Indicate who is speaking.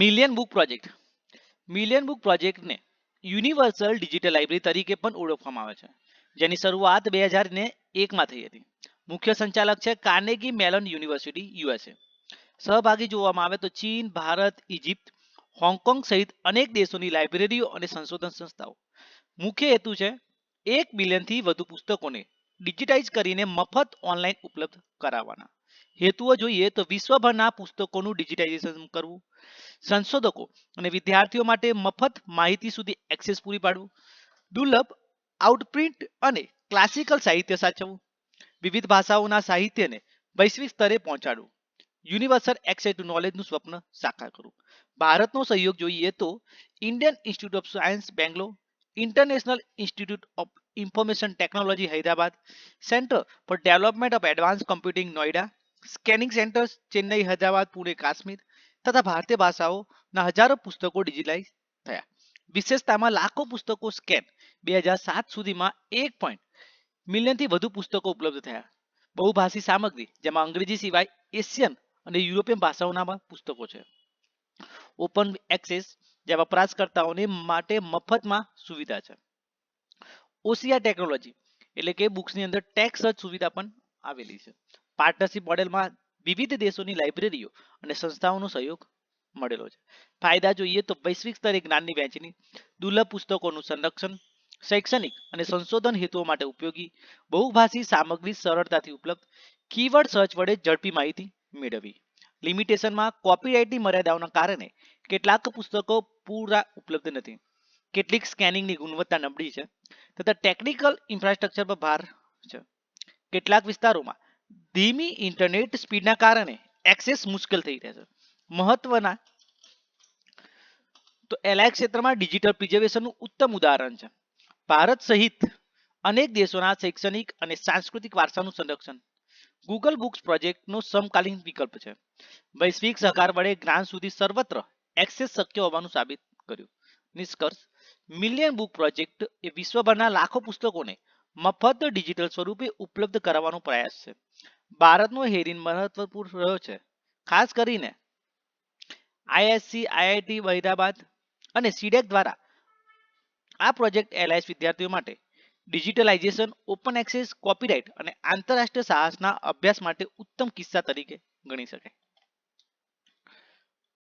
Speaker 1: Million book project million book પ્રોજેક્ટને universal digital library તરીકે પણ ઓળખવામાં આવે છે, જેની શરૂઆત બે હજાર ને એકમાં થઈ હતી. મુખ્ય સંચાલક છે કાર્નેગી મેલન યુનિવર્સિટી યુએસએ સહભાગી જોવામાં આવે તો ચીન, ભારત ઇજિપ્ત હોંગકોંગ સહિત અનેક દેશોની લાઇબ્રેરીઓ અને સંશોધન સંસ્થાઓ. મુખ્ય હેતુ છે એક બિલિયનથી વધુ પુસ્તકોને ડિજિટાઇઝ કરીને મફત ઓનલાઈન ઉપલબ્ધ કરાવવાના. હેતુઓ જોઈએ તો વિશ્વભરના પુસ્તકોનું ડિજિટાઇઝેશન કરવું, સંશોધકો અને વિદ્યાર્થીઓ માટે મફત માહિતી સુધી એક્સેસ પૂરી પાડવું, દુર્લભ આઉટપ્રિન્ટ અને ક્લાસિકલ સાહિત્ય સાચવવું, વિવિધ ભાષાઓના સાહિત્યને વૈશ્વિક સ્તરે પહોંચાડવું યુનિવર્સલ એક્સેસ ટુ નોલેજનું સ્વપ્ન સાકાર કરવું. ભારતનો સહયોગ જોઈએ તો Indian Institute of Science Bangalore International Institute of Information Technology Hyderabad Centre for Development of Advance Computing Noida scanning centres Chennai, Hyderabad, Pune, Kashmir તથા ભારતીય ભાષાઓના હજારો પુસ્તકો ડિજિટલાઇઝ થયા. વિશેષતામાં લાખો પુસ્તકો સ્કેન બે હજાર સાત સુધીમાં એક પોઈન્ટ મિલિયનથી વધુ પુસ્તકો ઉપલબ્ધ થયા. બહુભાષી સામગ્રી, જેમાં અંગ્રેજી સિવાય એશિયન અને યુરોપિયન ભાષાઓના પુસ્તકો છે. ઓપન એક્સેસ જે વપરાશકર્તાઓને માટે મફતમાં સુવિધા છે. ઓસિયા ટેકનોલોજી, એટલે કે બુક્સની અંદર ટેક્સ સર્ચ સુવિધા પણ આવેલી છે. પાર્ટનરશિપ મોડેલમાં વિવિધ દેશોની લાઇબ્રેરીઓ અને સંસ્થાઓનો સહયોગ મળેલો છે. ફાયદા જોઈએ તો વૈશ્વિક સ્તરે જ્ઞાનની વહેંચણી, દુર્લભ પુસ્તકોનું સંરક્ષણ, શૈક્ષણિક અને સંશોધન હેતુઓ માટે ઉપયોગી, બહુભાષી સામગ્રી સરળતાથી ઉપલબ્ધ કીવર્ડ સર્ચ વડે ઝડપી માહિતી મેળવવી. લિમિટેશનમાં કોપીરાઇટની મર્યાદાઓના કારણે કેટલાક પુસ્તકો પૂરા ઉપલબ્ધ નથી. કેટલીક સ્કેનિંગની ગુણવત્તા નબળી છે તથા ટેકનિકલ ઇન્ફ્રાસ્ટ્રક્ચર પર ભાર છે. કેટલાક વિસ્તારોમાં ધીમી ઇન્ટરનેટ સ્પીડના કારણે એક્સેસ મુશ્કેલ થઈ રહે છે. મહત્વના તો એલાય ક્ષેત્રમાં ડિજિટલ પ્રિઝર્વેશનનું ઉત્તમ ઉદાહરણ છે. ભારત સહિત અનેક દેશોના શૈક્ષણિક અને સાંસ્કૃતિક વારસાનું સંરક્ષણ. ગૂગલ બુક્સ પ્રોજેક્ટનો સમકાલીન વિકલ્પ છે. વૈશ્વિક સહકાર વડે જ્ઞાન સુધી સર્વત્ર એક્સેસ શક્ય હોવાનું સાબિત કર્યું. નિષ્કર્ષ મિલિયન બુક પ્રોજેક્ટ એ વિશ્વભરના લાખો પુસ્તકોને મફત ડિજિટલ સ્વરૂપે ઉપલબ્ધ કરાવવાનો પ્રયાસ છે. ભારતનો હેરિન મહત્વપૂર્ણ રહ્યો છે. ખાસ કરીને આઈએસસી, આઈઆઈટી હૈદરાબાદ અને સીડેક દ્વારા આ પ્રોજેક્ટ એલઆઈએસ વિદ્યાર્થીઓ માટે ડિજિટલાઇઝેશન, ઓપન એક્સેસ, કોપીરાઇટ અને આંતરરાષ્ટ્રીય સાહસના અભ્યાસ માટે ઉત્તમ કિસ્સા તરીકે ગણી શકાય.